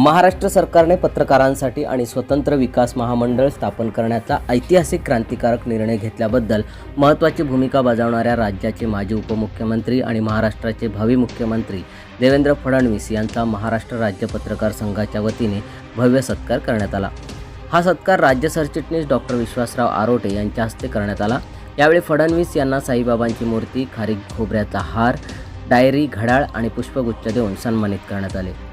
महाराष्ट्र सरकारने पत्रकारांसाठी आणि स्वतंत्र विकास महामंडळ स्थापन करण्याचा ऐतिहासिक क्रांतिकारक निर्णय घेतल्याबद्दल महत्त्वाची भूमिका बजावणाऱ्या राज्याचे माजी उपमुख्यमंत्री आणि महाराष्ट्राचे भावी मुख्यमंत्री देवेंद्र फडणवीस यांचा महाराष्ट्र राज्य पत्रकार संघाच्या वतीने भव्य सत्कार करण्यात आला. हा सत्कार राज्य सरचिटणीस डॉक्टर विश्वासराव आरोटे यांच्या हस्ते करण्यात आला. यावेळी फडणवीस यांना साईबाबांची मूर्ती खारीक खोबऱ्याचा हार डायरी घड्याळ आणि पुष्पगुच्छ देऊन सन्मानित करण्यात आले.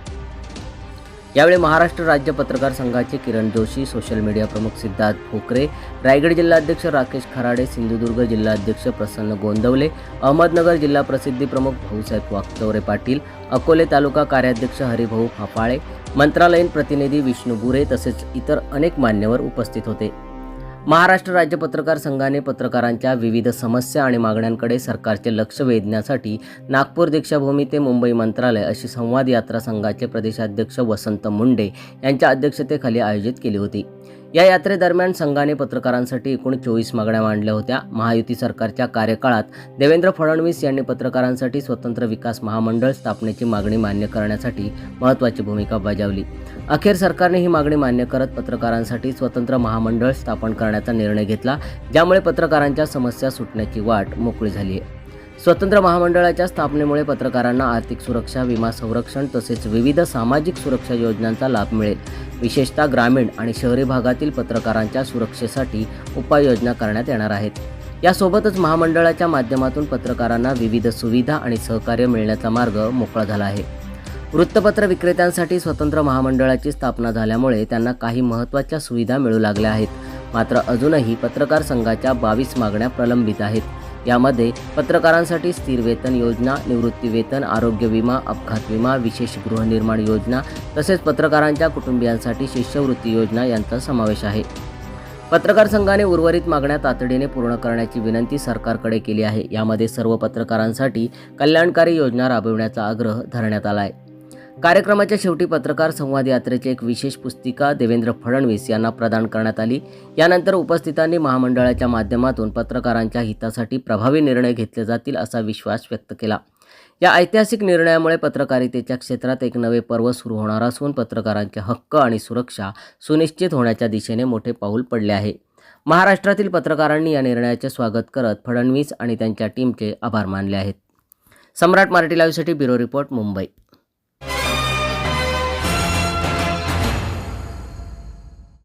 यावेळी महाराष्ट्र राज्य पत्रकार संघाचे किरण जोशी सोशल मीडिया प्रमुख सिद्धार्थ भोकरे रायगड जिल्हाध्यक्ष राकेश खराडे सिंधुदुर्ग जिल्हाध्यक्ष प्रसन्न गोंदवले अहमदनगर जिल्हा प्रसिद्धी प्रमुख भाऊसाहेब वागचौरे पाटील अकोले तालुका कार्याध्यक्ष हरिभाऊ फाफाळे मंत्रालयीन प्रतिनिधी विष्णू बुरे तसेच इतर अनेक मान्यवर उपस्थित होते. महाराष्ट्र राज्य पत्रकार संघाने पत्रकारांच्या विविध समस्या आणि मागण्यांकडे सरकारचे लक्ष वेधण्यासाठी नागपूर दीक्षाभूमी ते मुंबई मंत्रालय अशी संवाद यात्रा संघाचे प्रदेशाध्यक्ष वसंत मुंडे यांच्या अध्यक्षतेखाली आयोजित केली होती. या यात्रेदरम्यान संघाने पत्रकारांसाठी एकूण चोवीस मागण्या मांडल्या होत्या. महायुती सरकारच्या कार्यकाळात देवेंद्र फडणवीस यांनी पत्रकारांसाठी स्वतंत्र विकास महामंडळ स्थापनेची मागणी मान्य करण्यासाठी महत्त्वाची भूमिका बजावली. अखेर सरकारने ही मागणी मान्य करत पत्रकारांसाठी स्वतंत्र महामंडळ स्थापन करण्याचा निर्णय घेतला ज्यामुळे पत्रकारांच्या समस्या सुटण्याची वाट मोकळी झाली आहे. स्वतंत्र महामंडळाच्या स्थापनेमुळे पत्रकारांना आर्थिक सुरक्षा विमा संरक्षण तसेच विविध सामाजिक सुरक्षा योजनांचा लाभ मिळेल. विशेषतः ग्रामीण आणि शहरी भागातील पत्रकारांच्या सुरक्षेसाठी उपाययोजना करण्यात येणार आहेत. यासोबतच महामंडळाच्या माध्यमातून पत्रकारांना विविध सुविधा आणि सहकार्य मिळण्याचा मार्ग मोकळा झाला आहे. वृत्तपत्र विक्रेत्यांसाठी स्वतंत्र महामंडळाची स्थापना झाल्यामुळे त्यांना काही महत्त्वाच्या सुविधा मिळू लागल्या आहेत. मात्र अजूनही पत्रकार संघाच्या बावीस मागण्या प्रलंबित आहेत. यामध्ये पत्रकारांसाठी स्थिर वेतन योजना निवृत्ती वेतन आरोग्य विमा अपघात विमा विशेष गृहनिर्माण योजना तसेच पत्रकारांच्या कुटुंबियांसाठी शिष्यवृत्ती योजना यांचा समावेश आहे. पत्रकार संघाने उर्वरित मागण्या तातडीने पूर्ण करण्याची विनंती सरकारकडे केली आहे. यामध्ये सर्व पत्रकारांसाठी कल्याणकारी योजना राबविण्याचा आग्रह धरण्यात आला आहे कार्यक्रमाच्या शेवटी पत्रकार संवाद यात्रेची एक विशेष पुस्तिका देवेंद्र फडणवीस यांना प्रदान करण्यात आली. यानंतर उपस्थितांनी महामंडळाच्या माध्यमातून पत्रकारांच्या हितासाठी प्रभावी निर्णय घेतले जातील असा विश्वास व्यक्त केला. या ऐतिहासिक निर्णयामुळे पत्रकारितेच्या क्षेत्रात एक नवे पर्व सुरू होणार असून पत्रकारांचे हक्क आणि सुरक्षा सुनिश्चित होण्याच्या दिशेने मोठे पाऊल पडले आहे. महाराष्ट्रातील पत्रकारांनी या निर्णयाचे स्वागत करत फडणवीस आणि त्यांच्या टीमचे आभार मानले आहेत. सम्राट मराठी लाईव्हसाठी ब्युरो रिपोर्ट मुंबई.